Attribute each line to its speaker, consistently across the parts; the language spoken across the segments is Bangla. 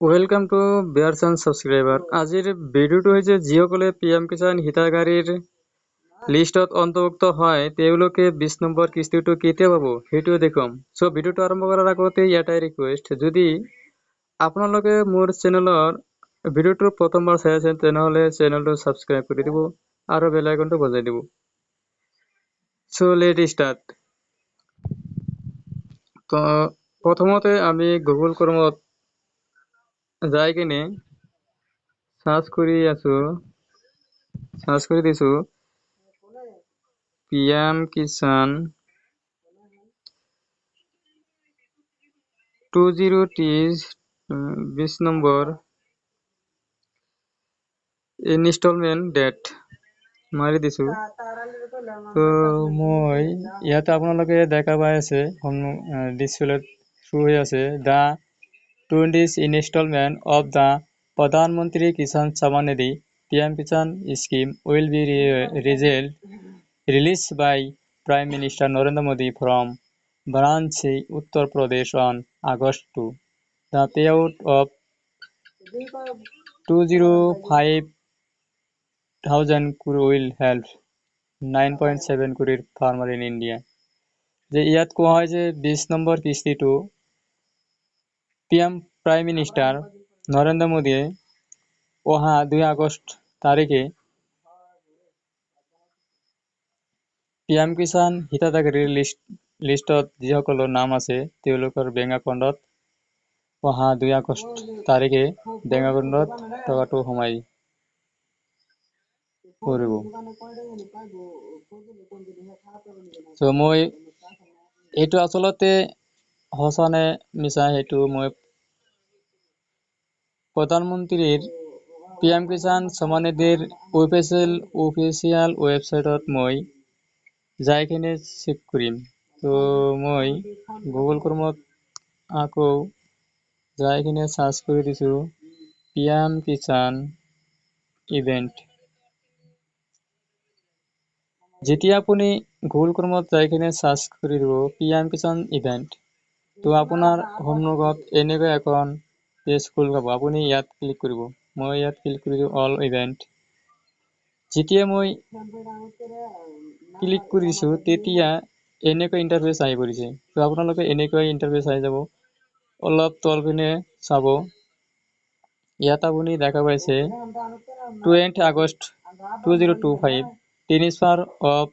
Speaker 1: ৱেলকাম টু এণ্ড ছাবস্ক্ৰাইবাৰ আজিৰ ভিডিঅ'টো হৈছে যিসকলে পি এম কিষাণ হিতাধিকাৰীৰ লিষ্টত অন্তৰ্ভুক্ত হয়, তেওঁলোকে বিছ নম্বৰ কিস্তিটো কেতিয়া পাব সেইটো দেখুৱাম। চ' ভিডিঅ'টো আৰম্ভ কৰাৰ আগতে এটাই ৰিকুৱেষ্ট যদি আপোনালোকে মোৰ চেনেলৰ ভিডিঅ'টো প্ৰথমবাৰ চাই আছে, তেনেহ'লে চেনেলটো ছাবস্ক্ৰাইব কৰি দিব আৰু বেল আইকনটো বজাই দিব। চ' লেট ষ্টাৰ্ট তো, প্ৰথমতে আমি গুগল ক্ৰমত যাই কিনে সার্চ কৰি আছো। সার্চ কৰি দিছো P M Kisan two zero ত্ৰিছ বিশ নম্বৰ ইনষ্টলমেণ্ট ডেট। মাৰি দিছো। তো মই, ইয়াতে আপোনালোকে দেখা পাই আছে ডিছপ্লেত শ্ব' হৈ আছে। The twentieth installment of the Pradhanmantri Kisan Sammannidhi PM Kisan scheme will be result release by prime minister Narendra Modi from Varanasi Uttar Pradesh on August two the payout of two zero five thousand crore will help nine point seven কুরির farmer in India যে ইয়াত কোৱা হয় যে বিশ নম্বৰ কিস্তিটো এম প্ৰাইম মিনিষ্টাৰ নৰেন্দ্ৰ মোদীয়ে অহা দুই আগষ্ট তাৰিখে পি এম কিষাণ হিতাধিকাৰীৰ লিষ্ট লিষ্টত যিসকলৰ নাম আছে তেওঁলোকৰ বেংক একাউণ্টত অহা দুই আগষ্ট তাৰিখে বেংক একাউণ্টত টকাটো সোমাই পৰিব। চ' মই এইটো আচলতে সঁচা নে মিছা সেইটো মই প্ৰধানমন্ত্ৰীৰ পি এম কিষাণ সন্মান নিধিৰ অফিচিয়েল অফিচিয়েল ৱেবছাইটত মই যাই কিনে চেক কৰিম। তো মই গুগল ক্ৰমত আকৌ যাই কিনে চাৰ্চ কৰি দিছোঁ পি এম কিষাণ ইভেণ্ট। যেতিয়া আপুনি গুগল ক্ৰমত যাই কিনে চাৰ্চ কৰি দিব পি এম কিষাণ ইভেণ্ট তো আপোনাৰ সন্মুখত এনেকুৱা এখন পেজ খোল খাব আপুনি ইয়াত ক্লিক কৰিব মই ইয়াত ক্লিক কৰি অল ইভেণ্ট যেতিয়া মই ক্লিক কৰিছোঁ তেতিয়া এনেকুৱা ইণ্টাৰফেচ আহি পৰিছে তো আপোনালোকে এনেকুৱা ইণ্টাৰফেচ আহি যাব অলপ তল পিনে চাব ইয়াত আপুনি দেখা পাইছে twenty August two zero' two five transfer of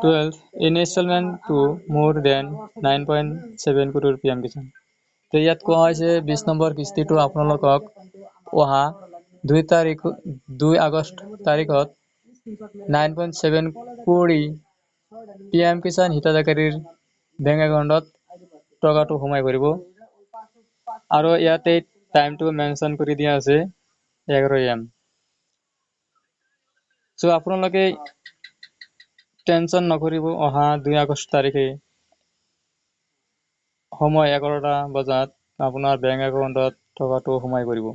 Speaker 1: twelve installment to more than nine point seven crore M Kisan ইয়াত কোৱা হৈছে বিছ নম্বৰ কিস্তিটো আপোনালোকক অহা দুই তাৰিখ, দুই আগষ্ট তাৰিখত নাইন পইণ্ট ছেভেন কোটি পি এম কিষাণ হিতাধিকাৰীৰ বেংক একাউণ্টত টকাটো সোমাই পৰিব। আৰু ইয়াতে টাইমটো মেনশ্যন কৰি দিয়া আছে এঘাৰ এম। চ' আপোনালোকে টেনশ্যন নকৰিব অহা দুই আগষ্ট তাৰিখে। সময় এঘাৰটা বজাত আপোনাৰ বেংক একাউণ্টত টকাটো সোমাই পৰিব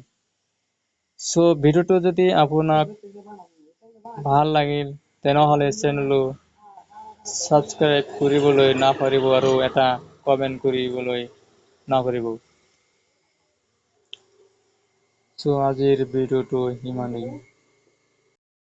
Speaker 1: চ' ভিডিঅ'টো যদি আপোনাক ভাল লাগিল তেনেহ'লে চেনেলটো ছাবস্ক্ৰাইব কৰিবলৈ নাপাহৰিব আৰু এটা কমেণ্ট কৰিবলৈ নাপাহৰিব। চ' আজিৰ ভিডিঅ'টো ইমানেই